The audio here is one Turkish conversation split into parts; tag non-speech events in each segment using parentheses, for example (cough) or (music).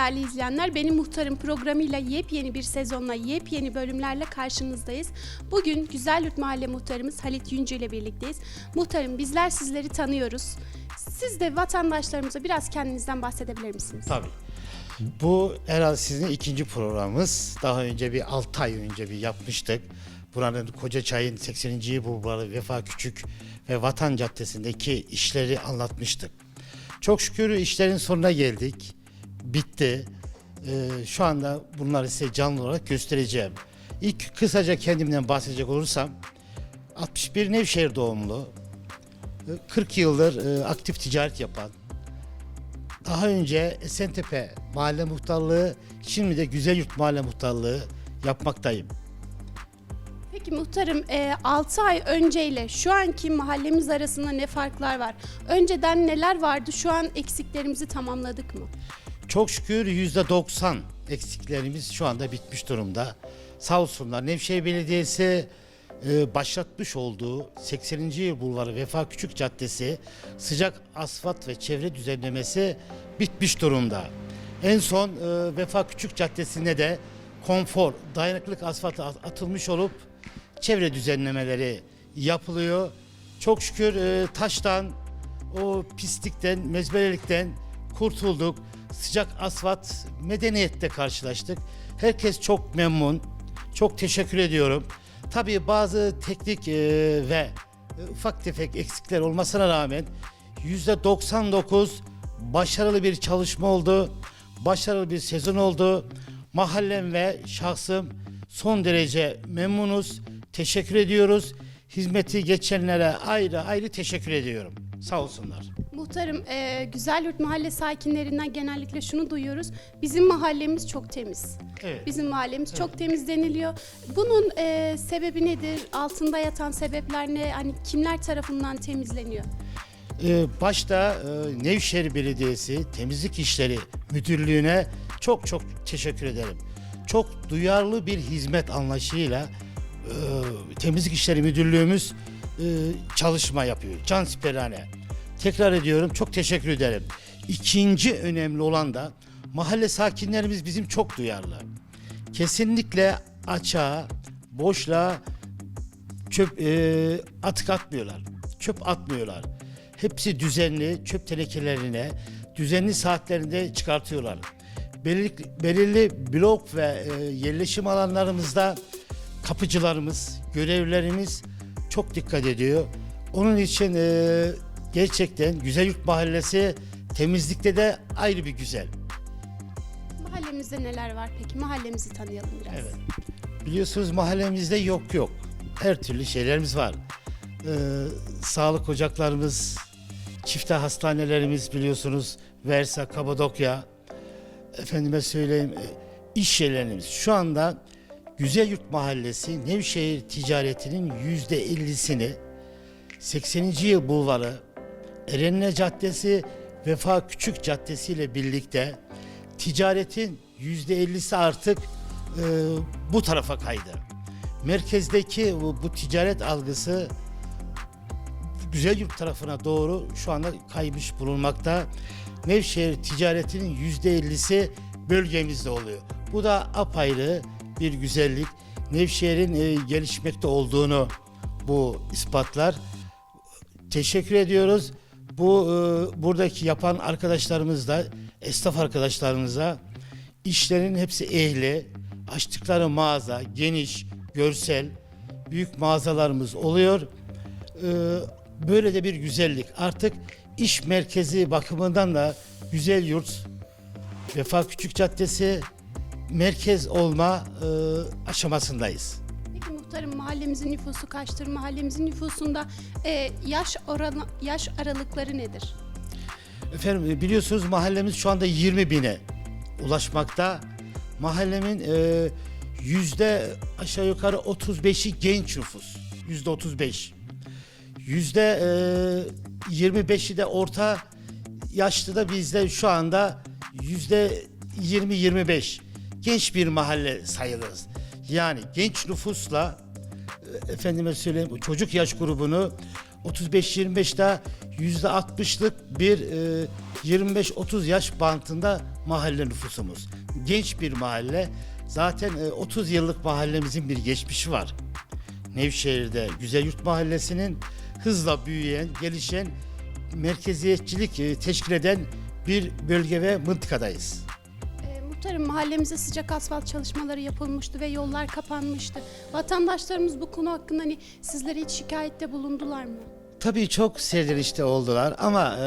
değerli izleyenler. Benim Muhtarım programıyla yepyeni bir sezonla yepyeni bölümlerle karşınızdayız. Bugün Güzelyurt Mahalle Muhtarımız Halit Yüncü ile birlikteyiz. Muhtarım bizler sizleri tanıyoruz. Siz de vatandaşlarımıza biraz kendinizden bahsedebilir misiniz? Tabii. Bu herhalde sizin ikinci programımız. Daha önce bir 6 ay önce bir yapmıştık. Buranın Kocaçay'ın 80. yıl bulvarı Vefa Küçük ve Vatan Caddesi'ndeki işleri anlatmıştık. Çok şükür işlerin sonuna geldik. Bitti. Ee, şu anda bunları size canlı olarak göstereceğim. İlk kısaca kendimden bahsedecek olursam 61 Nevşehir doğumlu. e, 40 yıldır e, aktif ticaret yapan, daha önce Esentepe Mahalle Muhtarlığı, şimdi de Güzelyurt Mahalle Muhtarlığı yapmaktayım. Peki muhtarım 6 ay önceyle şu anki mahallemiz arasında ne farklar var? Önceden neler vardı? Şu an eksiklerimizi tamamladık mı? Çok şükür %90 eksiklerimiz şu anda bitmiş durumda. Sağ olsunlar Nevşehir Belediyesi e, başlatmış olduğu 80. yıl bulvarı Vefa Küçük Caddesi sıcak asfalt ve çevre düzenlemesi bitmiş durumda. En son e, Vefa Küçük Caddesi'nde de konfor, dayanıklılık asfaltı at- atılmış olup çevre düzenlemeleri yapılıyor. Çok şükür e, taştan, o pislikten, mezbelelikten kurtulduk. Sıcak asfalt medeniyette karşılaştık. Herkes çok memnun. Çok teşekkür ediyorum. Tabii bazı teknik e, ve ufak tefek eksikler olmasına rağmen %99 başarılı bir çalışma oldu. Başarılı bir sezon oldu. Mahallem ve şahsım son derece memnunuz. Teşekkür ediyoruz. Hizmeti geçenlere ayrı ayrı teşekkür ediyorum. Sağ olsunlar. Muhtarım e, Güzelyurt Mahalle sakinlerinden genellikle şunu duyuyoruz. Bizim mahallemiz çok temiz. Evet. Bizim mahallemiz çok temiz deniliyor. Bunun e, sebebi nedir? Altında yatan sebepler ne? Hani kimler tarafından temizleniyor? Ee, başta e, Nevşehir Belediyesi Temizlik İşleri Müdürlüğü'ne çok çok teşekkür ederim. Çok duyarlı bir hizmet anlayışıyla e, Temizlik İşleri Müdürlüğümüz e, çalışma yapıyor. Can siperhane. Tekrar ediyorum çok teşekkür ederim. İkinci önemli olan da mahalle sakinlerimiz bizim çok duyarlı. Kesinlikle açığa, boşluğa çöp e, atık atmıyorlar. Çöp atmıyorlar. Hepsi düzenli çöp tenekelerine düzenli saatlerinde çıkartıyorlar. Belirli, belirli blok ve e, yerleşim alanlarımızda kapıcılarımız, görevlerimiz çok dikkat ediyor. Onun için e, gerçekten Güzelyurt Mahallesi temizlikte de ayrı bir güzel. Mahallemizde neler var peki? Mahallemizi tanıyalım biraz. Evet. Biliyorsunuz mahallemizde yok yok. Her türlü şeylerimiz var. Ee, sağlık ocaklarımız, çifte hastanelerimiz biliyorsunuz. Versa, Kapadokya. Efendime söyleyeyim e, iş yerlerimiz. Şu anda Güzelyurt Mahallesi Nevşehir ticaretinin yüzde ellisini 80. yıl bulvarı, Erenine Caddesi, Vefa Küçük Caddesi ile birlikte ticaretin yüzde ellisi artık e, bu tarafa kaydı. Merkezdeki bu, bu ticaret algısı Güzelyurt tarafına doğru şu anda kaymış bulunmakta. Nevşehir ticaretinin yüzde ellisi bölgemizde oluyor. Bu da apayrı bir güzellik. Nevşehir'in e, gelişmekte olduğunu bu ispatlar. Teşekkür ediyoruz. Bu e, buradaki yapan arkadaşlarımız da esnaf arkadaşlarımıza işlerin hepsi ehli. Açtıkları mağaza geniş, görsel, büyük mağazalarımız oluyor. E, böyle de bir güzellik. Artık iş merkezi bakımından da güzel yurt, Vefa Küçük Caddesi merkez olma e, aşamasındayız. Muhtarım mahallemizin nüfusu kaçtır? Mahallemizin nüfusunda e, yaş oranı, yaş aralıkları nedir? Efendim e, biliyorsunuz mahallemiz şu anda 20 bine ulaşmakta. Mahallemin e, yüzde aşağı yukarı 35'i genç nüfus. Yüzde 35. Yüzde e, 25'i de orta yaşlı da bizde şu anda yüzde 20-25. Genç bir mahalle sayılırız. Yani genç nüfusla e, efendime söyleyeyim çocuk yaş grubunu 35-25'te %60'lık bir e, 25-30 yaş bantında mahalle nüfusumuz. Genç bir mahalle. Zaten e, 30 yıllık mahallemizin bir geçmişi var. Nevşehir'de Güzelyurt Mahallesi'nin hızla büyüyen, gelişen, merkeziyetçilik e, teşkil eden bir bölge ve mıntıkadayız. Muhtarım mahallemizde sıcak asfalt çalışmaları yapılmıştı ve yollar kapanmıştı. Vatandaşlarımız bu konu hakkında hani sizlere hiç şikayette bulundular mı? Tabii çok serzenişte oldular ama e,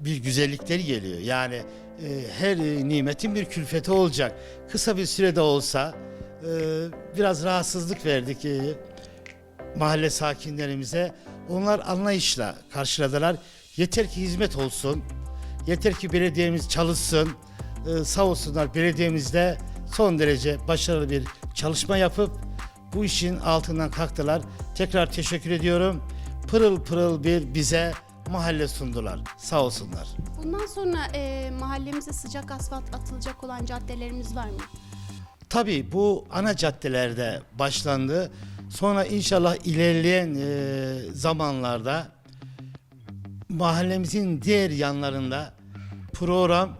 bir güzellikleri geliyor. Yani e, her e, nimetin bir külfeti olacak. Kısa bir sürede olsa e, biraz rahatsızlık verdik e, mahalle sakinlerimize. Onlar anlayışla karşıladılar. Yeter ki hizmet olsun. Yeter ki belediyemiz çalışsın. E, sağ olsunlar belediyemizde son derece başarılı bir çalışma yapıp bu işin altından kalktılar. Tekrar teşekkür ediyorum. Pırıl pırıl bir bize mahalle sundular. Sağ olsunlar. Bundan sonra e, mahallemize sıcak asfalt atılacak olan caddelerimiz var mı? Tabii bu ana caddelerde başlandı. Sonra inşallah ilerleyen e, zamanlarda mahallemizin diğer yanlarında program,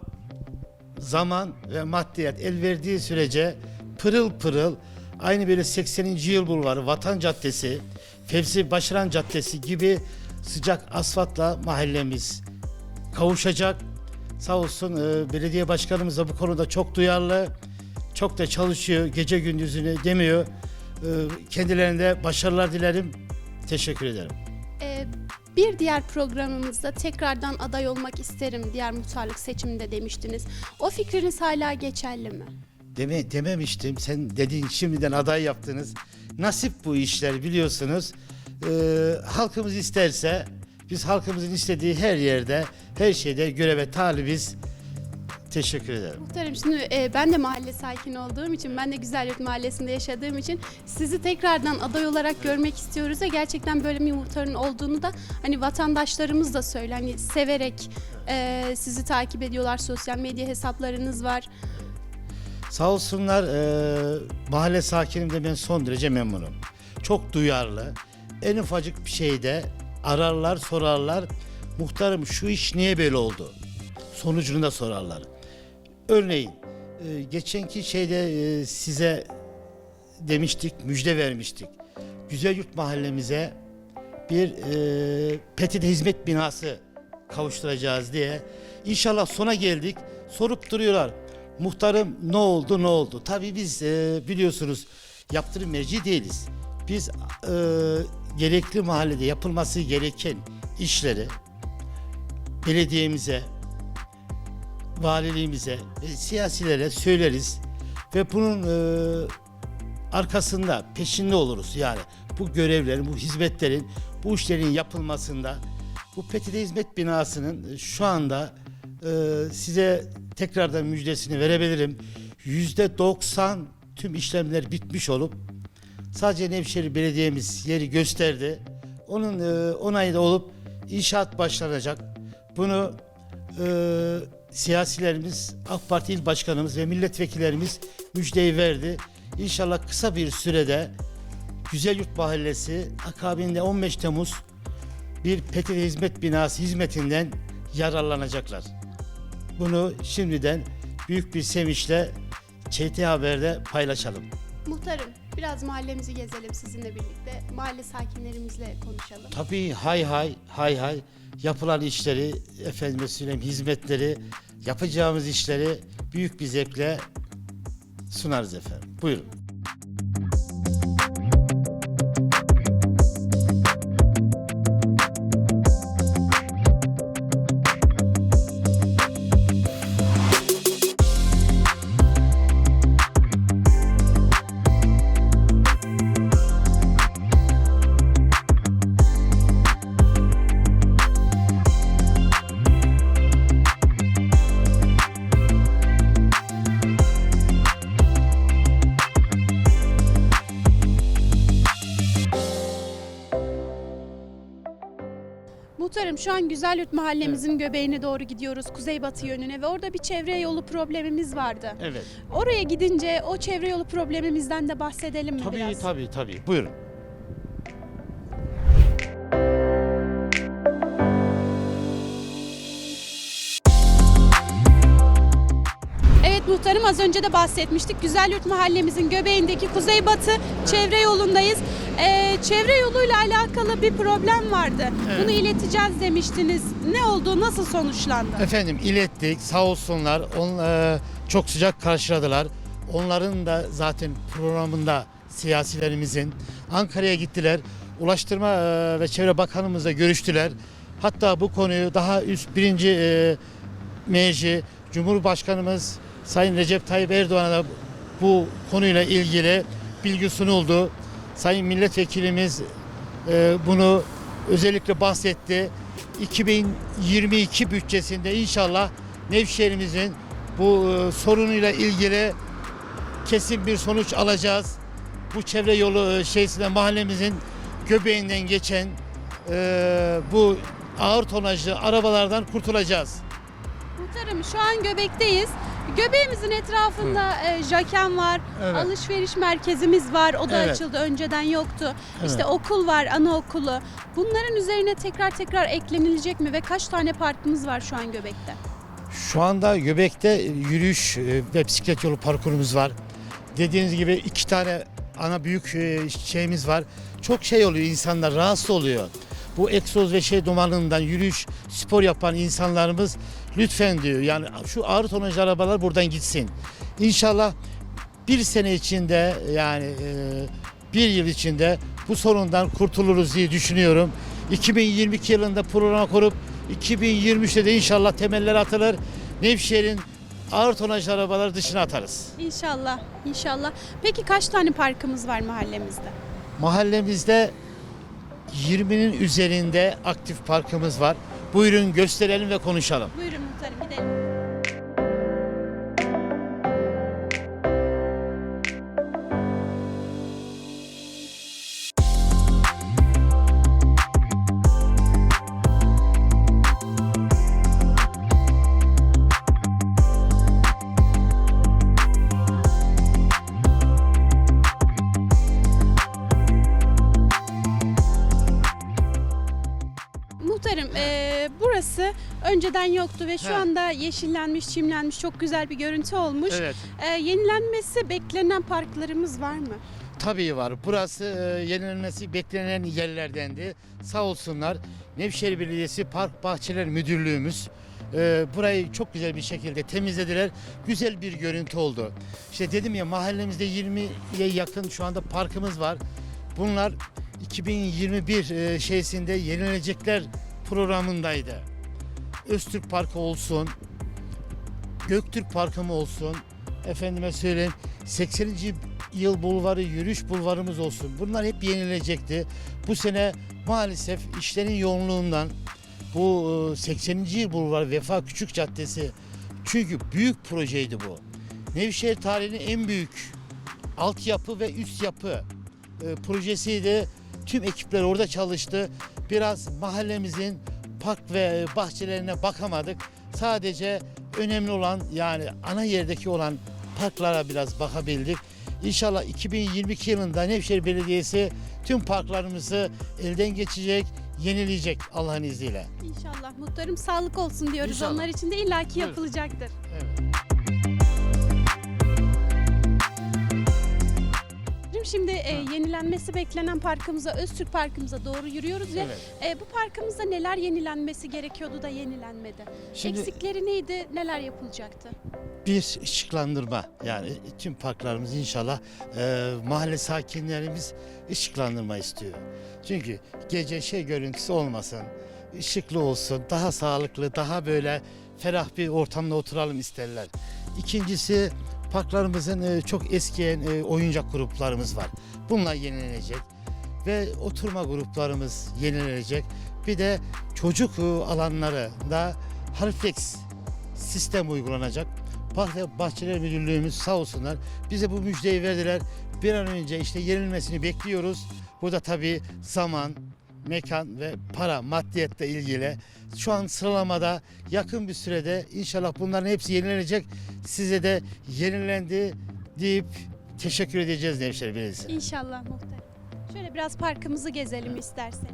zaman ve maddiyat el verdiği sürece pırıl pırıl aynı böyle 80. yıl bulvarı, Vatan Caddesi, Fevzi Başaran Caddesi gibi sıcak asfaltla mahallemiz kavuşacak. Sağ olsun e, belediye başkanımız da bu konuda çok duyarlı. Çok da çalışıyor. Gece gündüzünü demiyor. E, kendilerine başarılar dilerim. Teşekkür ederim. Bir diğer programımızda tekrardan aday olmak isterim diğer muhtarlık seçiminde demiştiniz. O fikriniz hala geçerli mi? Deme, dememiştim. Sen dediğin şimdiden aday yaptınız. Nasip bu işler biliyorsunuz. E, halkımız isterse biz halkımızın istediği her yerde, her şeyde göreve talibiz. Teşekkür ederim. Muhtarım şimdi e, ben de mahalle sakini olduğum için, ben de Güzelyurt Mahallesi'nde yaşadığım için sizi tekrardan aday olarak görmek istiyoruz ve gerçekten böyle bir muhtarın olduğunu da hani vatandaşlarımız da söyle. Hani severek e, sizi takip ediyorlar, sosyal medya hesaplarınız var. Sağ olsunlar e, mahalle sakinim de ben son derece memnunum. Çok duyarlı. En ufacık bir şeyde ararlar sorarlar. Muhtarım şu iş niye böyle oldu? Sonucunu da sorarlar. Örneğin e, geçenki şeyde e, size demiştik, müjde vermiştik. Güzelyurt mahallemize bir e, PETİD hizmet binası kavuşturacağız diye. İnşallah sona geldik. Sorup duruyorlar. Muhtarım ne oldu ne oldu? Tabii biz e, biliyorsunuz yaptırım merci değiliz. Biz e, gerekli mahallede yapılması gereken işleri belediyemize, valiliğimize, e, siyasilere söyleriz ve bunun e, arkasında peşinde oluruz. Yani bu görevlerin, bu hizmetlerin, bu işlerin yapılmasında bu PTT hizmet binasının e, şu anda e, size tekrardan müjdesini verebilirim. Yüzde 90 tüm işlemler bitmiş olup sadece Nevşehir Belediye'miz yeri gösterdi. Onun e, onayı da olup inşaat başlanacak. Bunu e, siyasilerimiz, AK Parti İl Başkanımız ve milletvekillerimiz müjdeyi verdi. İnşallah kısa bir sürede Güzelyurt Mahallesi akabinde 15 Temmuz bir PTT hizmet binası hizmetinden yararlanacaklar. Bunu şimdiden büyük bir sevinçle ÇT Haber'de paylaşalım. Muhtarım biraz mahallemizi gezelim sizinle birlikte. Mahalle sakinlerimizle konuşalım. Tabii hay hay hay hay yapılan işleri efendime söyleyeyim hizmetleri yapacağımız işleri büyük bir zevkle sunarız efendim. Buyurun. Muhtarım şu an Güzelyurt mahallemizin göbeğine doğru gidiyoruz kuzeybatı yönüne ve orada bir çevre yolu problemimiz vardı. Evet. Oraya gidince o çevre yolu problemimizden de bahsedelim mi Tabii biraz? tabii tabii. Buyurun. Muhtarım az önce de bahsetmiştik. Güzelyurt mahallemizin göbeğindeki kuzeybatı çevre yolundayız. Ee, çevre yoluyla alakalı bir problem vardı. Bunu ileteceğiz demiştiniz. Ne oldu? Nasıl sonuçlandı? Efendim ilettik sağ olsunlar. On, e, çok sıcak karşıladılar. Onların da zaten programında siyasilerimizin Ankara'ya gittiler. Ulaştırma e, ve Çevre Bakanımızla görüştüler. Hatta bu konuyu daha üst birinci e, merci Cumhurbaşkanımız Sayın Recep Tayyip Erdoğan'a da bu konuyla ilgili bilgi sunuldu. Sayın Milletvekilimiz e, bunu özellikle bahsetti. 2022 bütçesinde inşallah Nevşehir'imizin bu e, sorunuyla ilgili kesin bir sonuç alacağız. Bu çevre yolu e, şeysinde mahallemizin göbeğinden geçen e, bu ağır tonajlı arabalardan kurtulacağız. Muhtarım şu an göbekteyiz. Göbeğimizin etrafında e, Jaken var, Evet. alışveriş merkezimiz var. O da Evet. açıldı, önceden yoktu. Evet. İşte okul var, anaokulu. Bunların üzerine tekrar tekrar eklenilecek mi ve kaç tane parkımız var şu an Göbek'te? Şu anda Göbek'te yürüyüş e, ve bisiklet yolu parkurumuz var. Dediğiniz gibi iki tane ana büyük e, şeyimiz var. Çok şey oluyor insanlar rahatsız oluyor. Bu egzoz ve şey dumanından yürüyüş, spor yapan insanlarımız lütfen diyor. Yani şu ağır tonajlı arabalar buradan gitsin. İnşallah bir sene içinde yani e, bir yıl içinde bu sorundan kurtuluruz diye düşünüyorum. 2022 yılında programa kurup 2023'te de inşallah temeller atılır. Nevşehir'in ağır tonajlı arabaları dışına atarız. İnşallah, inşallah. Peki kaç tane parkımız var mahallemizde? Mahallemizde 20'nin üzerinde aktif parkımız var. Buyurun gösterelim ve konuşalım. Buyurun muhtarım gidelim. Muhtarım, eee, burası önceden yoktu ve şu He. anda yeşillenmiş, çimlenmiş, çok güzel bir görüntü olmuş. Evet. Eee, yenilenmesi beklenen parklarımız var mı? Tabii var. Burası e, yenilenmesi beklenen yerlerdendi. Sağ olsunlar. Nevşehir Belediyesi Park Bahçeler Müdürlüğümüz e, burayı çok güzel bir şekilde temizlediler. Güzel bir görüntü oldu. İşte dedim ya mahallemizde 20'ye yakın şu anda parkımız var. Bunlar 2021 e, şeysinde yenilenecekler programındaydı. Öztürk Parkı olsun, Göktürk Parkı mı olsun, efendime söyleyeyim 80. yıl bulvarı, yürüyüş bulvarımız olsun. Bunlar hep yenilecekti. Bu sene maalesef işlerin yoğunluğundan bu e, 80. yıl bulvarı Vefa Küçük Caddesi çünkü büyük projeydi bu. Nevşehir tarihinin en büyük altyapı ve üst yapı e, projesiydi. Tüm ekipler orada çalıştı. Biraz mahallemizin park ve bahçelerine bakamadık. Sadece önemli olan yani ana yerdeki olan parklara biraz bakabildik. İnşallah 2022 yılında Nevşehir Belediyesi tüm parklarımızı elden geçecek, yenileyecek Allah'ın izniyle. İnşallah muhtarım sağlık olsun diyoruz. İnşallah. Onlar için de illaki yapılacaktır. Evet. Şimdi e, yenilenmesi beklenen parkımıza, Öztürk Parkımıza doğru yürüyoruz ve e, bu parkımızda neler yenilenmesi gerekiyordu da yenilenmedi? Şimdi- Eksikleri neydi, neler yapılacaktı? bir ışıklandırma yani tüm parklarımız inşallah e, mahalle sakinlerimiz ışıklandırma istiyor. Çünkü gece şey görüntüsü olmasın, ışıklı olsun, daha sağlıklı, daha böyle ferah bir ortamda oturalım isterler. İkincisi parklarımızın e, çok eskiyen e, oyuncak gruplarımız var. Bunlar yenilenecek ve oturma gruplarımız yenilenecek. Bir de çocuk e, alanları da Harflex sistem uygulanacak. Park ve Bahçeler Müdürlüğümüz sağ olsunlar bize bu müjdeyi verdiler. Bir an önce işte yenilmesini bekliyoruz. Burada tabii zaman, mekan ve para, maddiyetle ilgili. Şu an sıralamada yakın bir sürede inşallah bunların hepsi yenilenecek. Size de yenilendi deyip teşekkür edeceğiz Nevşehir Belediyesi. İnşallah muhtarım. Şöyle biraz parkımızı gezelim istersen.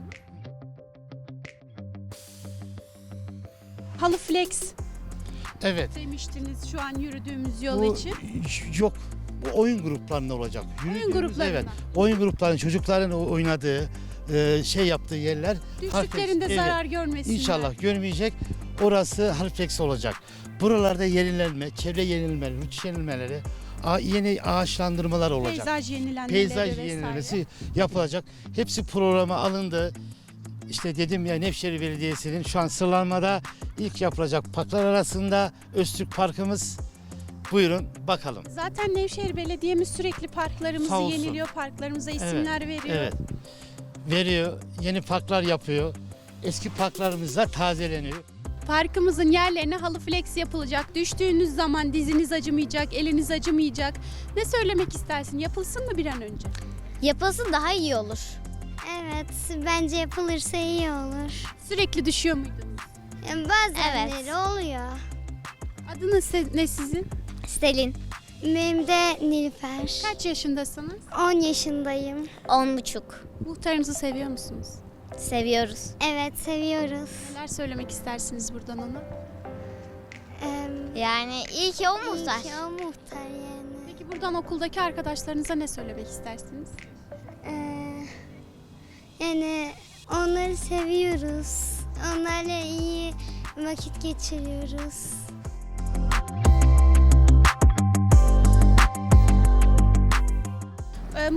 Halı flex Evet. demiştiniz şu an yürüdüğümüz yol Bu için. yok. Bu oyun gruplarında olacak. Yürüdüğümüz- gruplarında. Evet. Oyun gruplarının çocukların o- oynadığı, e, şey yaptığı yerler Düştüklerinde Harflex, zarar görmesinler. İnşallah görmeyecek. Orası Harflex olacak. Buralarda yenilenme, çevre yenilmeleri, uçuş yenilmeleri, yeni ağaçlandırmalar olacak. Peyzaj yenilenmeleri Peyzaj vesaire. yenilmesi yapılacak. Hepsi programa alındı. İşte dedim ya Nevşehir Belediyesi'nin şu an sıralamada ilk yapılacak parklar arasında Öztürk Parkımız. Buyurun bakalım. Zaten Nevşehir Belediye'miz sürekli parklarımızı yeniliyor, parklarımıza isimler veriyor. Evet. Veriyor, yeni parklar yapıyor. Eski parklarımız da tazeleniyor. Parkımızın yerlerine halı flex yapılacak. Düştüğünüz zaman diziniz acımayacak, eliniz acımayacak. Ne söylemek istersin? Yapılsın mı bir an önce? Yapılsın daha iyi olur. Evet, bence yapılırsa iyi olur. Sürekli düşüyor muydunuz? Yani bazenleri Evet. oluyor. Adınız se- ne sizin? Selin Benim de Nilüfer. Kaç yaşındasınız? 10 yaşındayım. on buçuk. Muhtarınızı seviyor musunuz? Seviyoruz. Evet, seviyoruz. Neler söylemek istersiniz buradan ona? Ee, Yani iyi ki o iyi muhtar. ki o muhtar yani. Peki buradan okuldaki arkadaşlarınıza ne söylemek istersiniz? Ee, yani onları seviyoruz. Onlarla iyi vakit geçiriyoruz.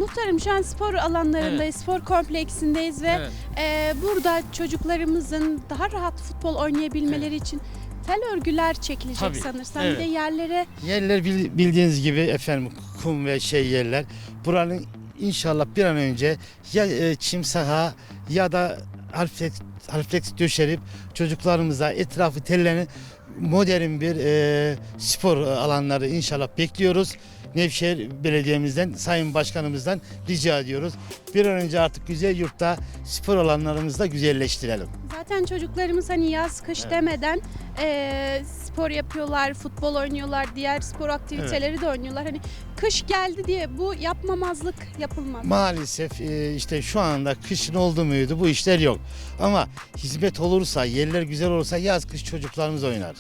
Muhtarım şu an spor alanlarındayız, spor kompleksindeyiz ve Evet. e, burada çocuklarımızın daha rahat futbol oynayabilmeleri için tel örgüler çekilecek Tabii, sanırsam. evet. Bir de yerlere Yerler bil- bildiğiniz gibi efendim kum ve şey yerler. Buranın inşallah bir an önce ya e, çim saha ya da harflex, harflex döşerip çocuklarımıza etrafı tellerini modern bir e, spor alanları inşallah bekliyoruz. Nevşehir Belediye'mizden, Sayın Başkanımızdan rica ediyoruz. Bir an önce artık güzel yurtta spor alanlarımızı da güzelleştirelim. zaten çocuklarımız hani yaz kış Evet. demeden e, spor yapıyorlar, futbol oynuyorlar, diğer spor aktiviteleri de oynuyorlar. Hani kış geldi diye bu yapmamazlık yapılmaz. Maalesef e, işte şu anda kışın oldu muydu bu işler yok. Ama hizmet olursa, yerler güzel olursa yaz kış çocuklarımız oynar.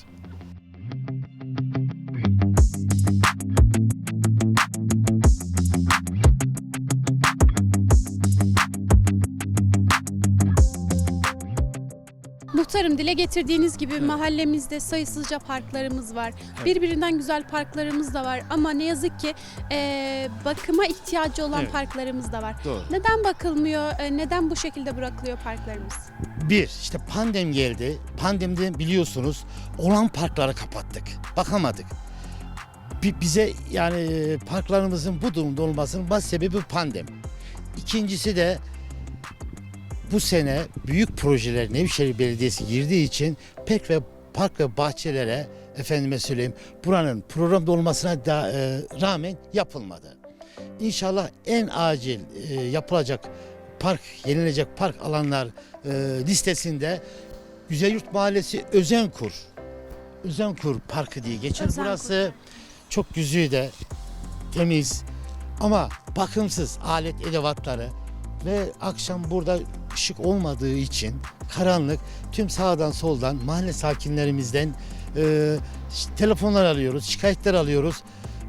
Muhtarım dile getirdiğiniz gibi mahallemizde sayısızca parklarımız var. Birbirinden güzel parklarımız da var ama ne yazık ki e, bakıma ihtiyacı olan Evet. parklarımız da var. Doğru. Neden bakılmıyor? e, neden bu şekilde bırakılıyor parklarımız? Bir, işte pandem geldi. Pandemide biliyorsunuz olan parkları kapattık. Bakamadık. Bi- Bize yani parklarımızın bu durumda olmasının baş sebebi pandem. İkincisi de bu sene büyük projeler Nevşehir Belediyesi girdiği için pek ve park ve bahçelere efendime söyleyeyim buranın programda olmasına da e, rağmen yapılmadı. İnşallah en acil e, yapılacak park, yenilecek park alanlar e, listesinde Güzelyurt Mahallesi Özenkur. Özenkur Parkı diye geçer Özenkur. burası. Çok güzide, temiz ama bakımsız alet edevatları ve akşam burada ışık olmadığı için karanlık tüm sağdan soldan mahalle sakinlerimizden e, telefonlar alıyoruz, şikayetler alıyoruz.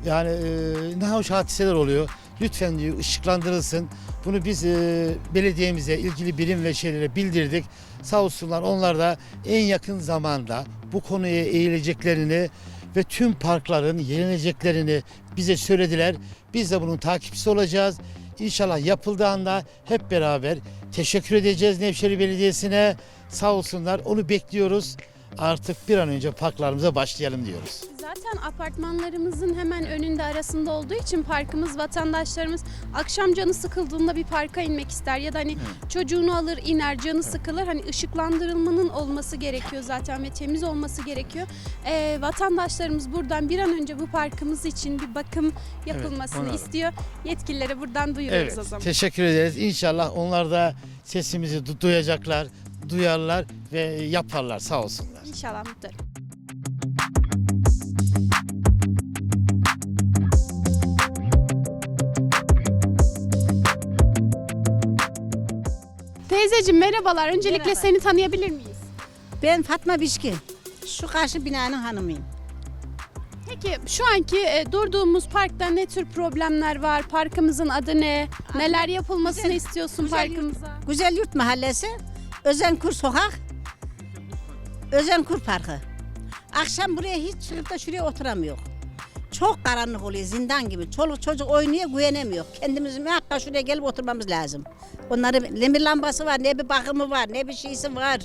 Yani e, ne hoş hadiseler oluyor. Lütfen diyor ışıklandırılsın. Bunu biz e, belediyemize, ilgili birim ve şeylere bildirdik. Sağ olsunlar onlar da en yakın zamanda bu konuya eğileceklerini ve tüm parkların yenileceklerini bize söylediler. Biz de bunun takipçisi olacağız. İnşallah yapıldığında hep beraber teşekkür edeceğiz Nevşehir Belediyesi'ne. Sağ olsunlar onu bekliyoruz. Artık bir an önce parklarımıza başlayalım diyoruz. Zaten apartmanlarımızın hemen önünde arasında olduğu için parkımız vatandaşlarımız akşam canı sıkıldığında bir parka inmek ister ya da hani çocuğunu alır iner canı sıkılır hani ışıklandırılmanın olması gerekiyor zaten ve temiz olması gerekiyor. Ee, vatandaşlarımız buradan bir an önce bu parkımız için bir bakım yapılmasını da. istiyor. Yetkililere buradan duyuruyoruz o Evet, zaman. teşekkür ederiz. İnşallah onlar da sesimizi du- duyacaklar, duyarlar ve yaparlar sağ olsunlar. İnşallah muhtarım. Teyzeciğim merhabalar. Öncelikle Merhaba. seni tanıyabilir miyiz? Ben Fatma Bişkin. Şu karşı binanın hanımıyım. Peki şu anki e, durduğumuz parkta ne tür problemler var? Parkımızın adı ne? Neler yapılmasını Güzel- istiyorsun güzel parkımıza? Güzel Yurt Mahallesi, Özenkur Sokak, Özenkur Parkı. Akşam buraya hiç çıkıp da şuraya oturamıyor. Çok karanlık oluyor zindan gibi. Çoluk çocuk oynuyor güvenemiyor. Kendimiz muhakkak şuraya gelip oturmamız lazım. Onların ne bir lambası var, ne bir bakımı var, ne bir şeysi var.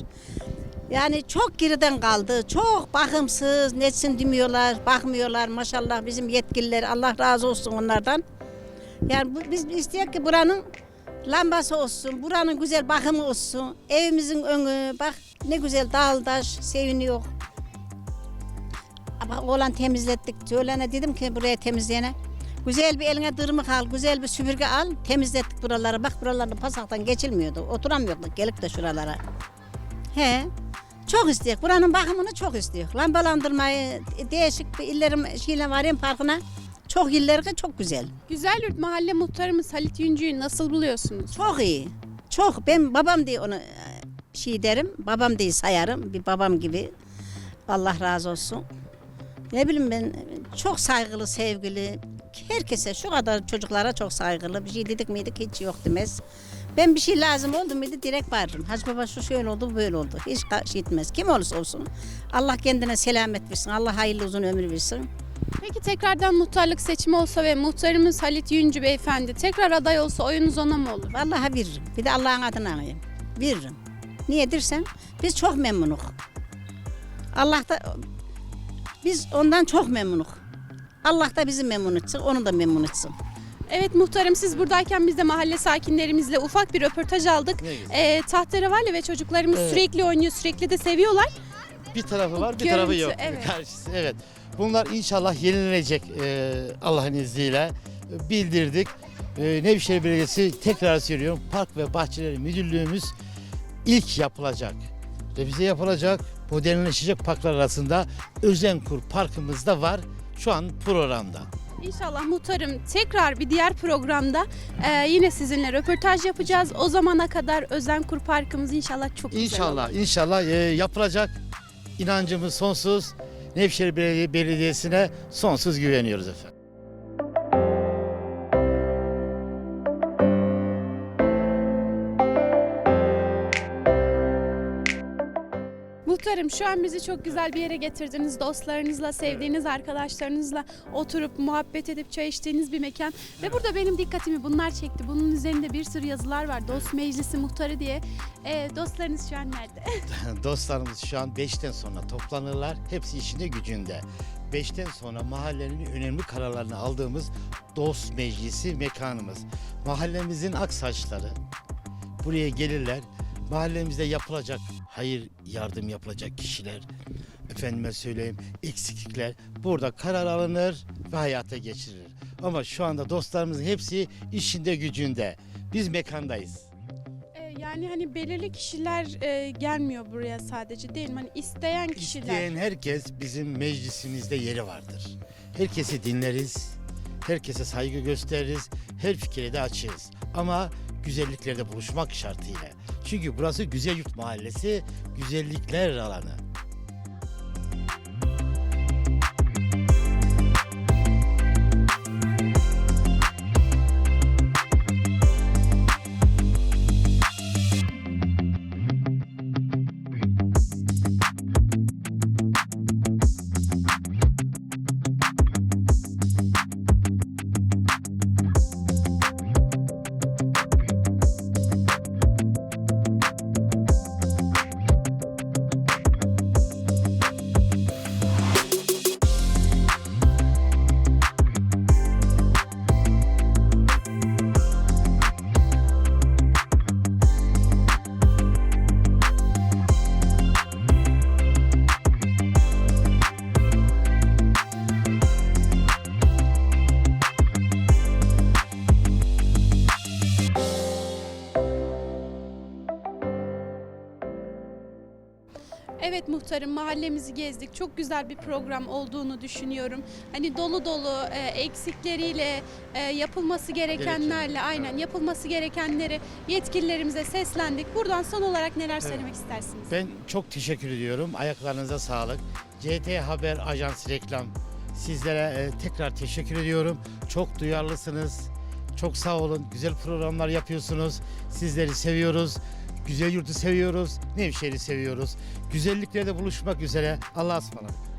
Yani çok geriden kaldı. Çok bakımsız, netsin demiyorlar, bakmıyorlar. Maşallah bizim yetkililer Allah razı olsun onlardan. Yani bu, biz istiyoruz ki buranın lambası olsun, buranın güzel bakımı olsun. Evimizin önü bak ne güzel dağıl taş seviniyor. Ama oğlan temizlettik. Öğlene dedim ki buraya temizleyene. Güzel bir eline dırmık al, güzel bir süpürge al. Temizlettik buraları. Bak buralarda pasaktan geçilmiyordu. Oturamıyorduk gelip de şuralara. He. Çok istiyor. Buranın bakımını çok istiyor. Lambalandırmayı değişik bir illerim şeyle varayım parkına. Çok illeri çok güzel. Güzelyurt Mahalle Muhtarımız Halit Yüncü'yü nasıl buluyorsunuz? Çok iyi. Çok. Ben babam diye onu e, şey derim. Babam diye sayarım. Bir babam gibi. Allah razı olsun. Ne bileyim ben çok saygılı, sevgili. Herkese şu kadar çocuklara çok saygılı. Bir şey dedik miydik hiç yok demez. Ben bir şey lazım oldu muydu direkt bağırırım. Hacı baba şu şöyle oldu böyle oldu. Hiç şey etmez. Kim olursa olsun. Allah kendine selamet versin. Allah hayırlı uzun ömür versin. Peki tekrardan muhtarlık seçimi olsa ve muhtarımız Halit Yüncü beyefendi tekrar aday olsa oyunuz ona mı olur? Vallahi veririm. Bir de Allah'ın adını anayım. Veririm. Niye dersen biz çok memnunuk. Allah da biz ondan çok memnunuk. Allah da bizi memnun etsin, onu da memnun etsin. Evet muhtarım siz buradayken biz de mahalle sakinlerimizle ufak bir röportaj aldık. Ee, tahterevalli ve çocuklarımız Evet. sürekli oynuyor, sürekli de seviyorlar. Bir tarafı var, bir Görüntü, tarafı yok. evet. Karşısı, evet. Bunlar inşallah yenilenecek e, Allah'ın izniyle. Bildirdik. E, Nevşehir Belediyesi tekrar söylüyorum Park ve Bahçeleri Müdürlüğümüz ilk yapılacak. Revize yapılacak, modernleşecek parklar arasında Özenkur Parkımız da var. Şu an programda. İnşallah muhtarım tekrar bir diğer programda e, yine sizinle röportaj yapacağız. O zamana kadar Özenkur Parkımız inşallah çok güzel olur. İnşallah, inşallah e, yapılacak. İnancımız sonsuz. Nevşehir Belediye- Belediyesi'ne sonsuz güveniyoruz efendim. Muhtarım şu an bizi çok güzel bir yere getirdiniz. Dostlarınızla, sevdiğiniz arkadaşlarınızla oturup muhabbet edip çay içtiğiniz bir mekan. Ve burada benim dikkatimi bunlar çekti. Bunun üzerinde bir sürü yazılar var. Dost Meclisi Muhtarı diye. E, dostlarınız şu an nerede? (laughs) Dostlarımız şu an 5'ten sonra toplanırlar. Hepsi işinde gücünde. 5'ten sonra mahallenin önemli kararlarını aldığımız dost meclisi mekanımız. Mahallemizin aksaçları buraya gelirler. Mahallemizde yapılacak hayır yardım yapılacak kişiler, efendime söyleyeyim eksiklikler burada karar alınır ve hayata geçirilir. Ama şu anda dostlarımızın hepsi işinde gücünde. Biz mekandayız. E, yani hani belirli kişiler e, gelmiyor buraya sadece değil mi? Hani isteyen kişiler. İsteyen herkes bizim meclisimizde yeri vardır. Herkesi dinleriz, herkese saygı gösteririz, her fikre de açığız. Ama güzelliklerde buluşmak şartıyla. Çünkü burası Güzel Yurt Mahallesi, güzellikler alanı. Muhtarım mahallemizi gezdik. Çok güzel bir program olduğunu düşünüyorum. Hani dolu dolu e, eksikleriyle e, yapılması gerekenlerle aynen yapılması gerekenleri yetkililerimize seslendik. Buradan son olarak neler söylemek istersiniz? Ben çok teşekkür ediyorum. Ayaklarınıza sağlık. CT Haber Ajans Reklam Sizlere e, tekrar teşekkür ediyorum. Çok duyarlısınız. Çok sağ olun. Güzel programlar yapıyorsunuz. Sizleri seviyoruz. Güzel yurdu seviyoruz. Nevşehir'i seviyoruz. Güzelliklerde buluşmak üzere. Allah'a ısmarladık.